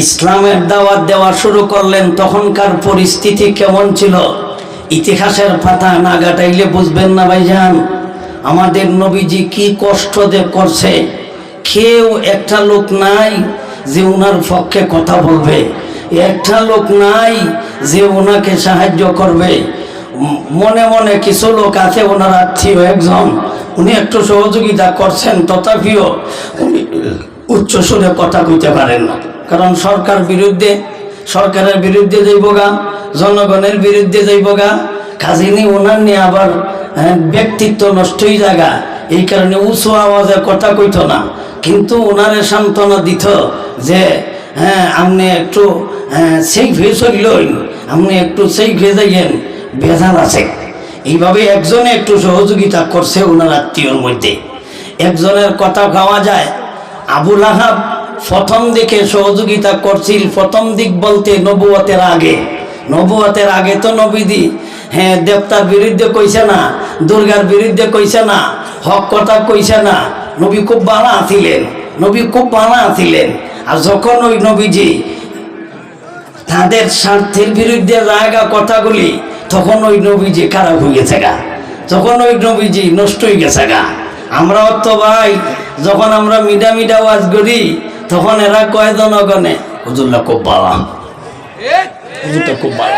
ইসলামের দাওয়াত দেওয়া শুরু করলেন, তখনকার পরিস্থিতি কেমন ছিল? ইতিহাসের পাতা না গাটাইলে বুঝবেন না ভাইজান, আমাদের নবীজি কি কষ্ট যে করছে। কেউ একটা লোক নাই যে ওনার পক্ষে কথা বলবে, একটা লোক নাই যে ওনাকে সাহায্য করবে। মনে মনে কিছু লোক আছে ওনার আত্মীয় একজন, উনি একটু সহযোগিতা করছেন, তথাপিও উচ্চ সুরে কথা কইতে পারেন না। কারণ সরকার বিরুদ্ধে, সরকারের বিরুদ্ধে যাইব গা, জনগণের বিরুদ্ধে যাইব গা কাজিনী ওনার নিয়ে আবার ব্যক্তিত্ব নষ্টই জায়গা এই কারণে উঁচু আওয়াজে কথা কইত না। কিন্তু ওনারে সান্ত্বনা দিত যে হ্যাঁ আপনি একটু সেই ভেজ হইলই আপনি একটু সেই ভেজাইয়েন ভেজাল আছে। এইভাবে একজনে একটু সহযোগিতা করছে ওনার আত্মীয়র মধ্যে। একজনের কথা খাওয়া যায় আবুল আহাব প্রথম দিকে সহযোগিতা করছিল, প্রথম দিক বলতে নবুয়তের আগে। নবুয়তের আগে তো নবীদি হ্যাঁ দেবতার বিরুদ্ধে কইছে না, দুর্গার বিরুদ্ধে কইছে না, হক কথা কইছে না। নবী খুব ভালো আছিলেন নবী খুব ভালো আছিলেন আর যখন ওই নবীজি তাদের স্বার্থের বিরুদ্ধে জায়গা কথাগুলি, তখন ওই নবীজি খারাপ হয়ে গেছে গা। তখন ওই নবীজি নষ্ট হয়ে গেছে গা। আমরাও তো ভাই, যখন আমরা মিডা মিডা ওয়াজ করি তখন এরা কয় জনগণে? হুজুল্লাহ খুব ভালো হুজুরটা খুব ভালো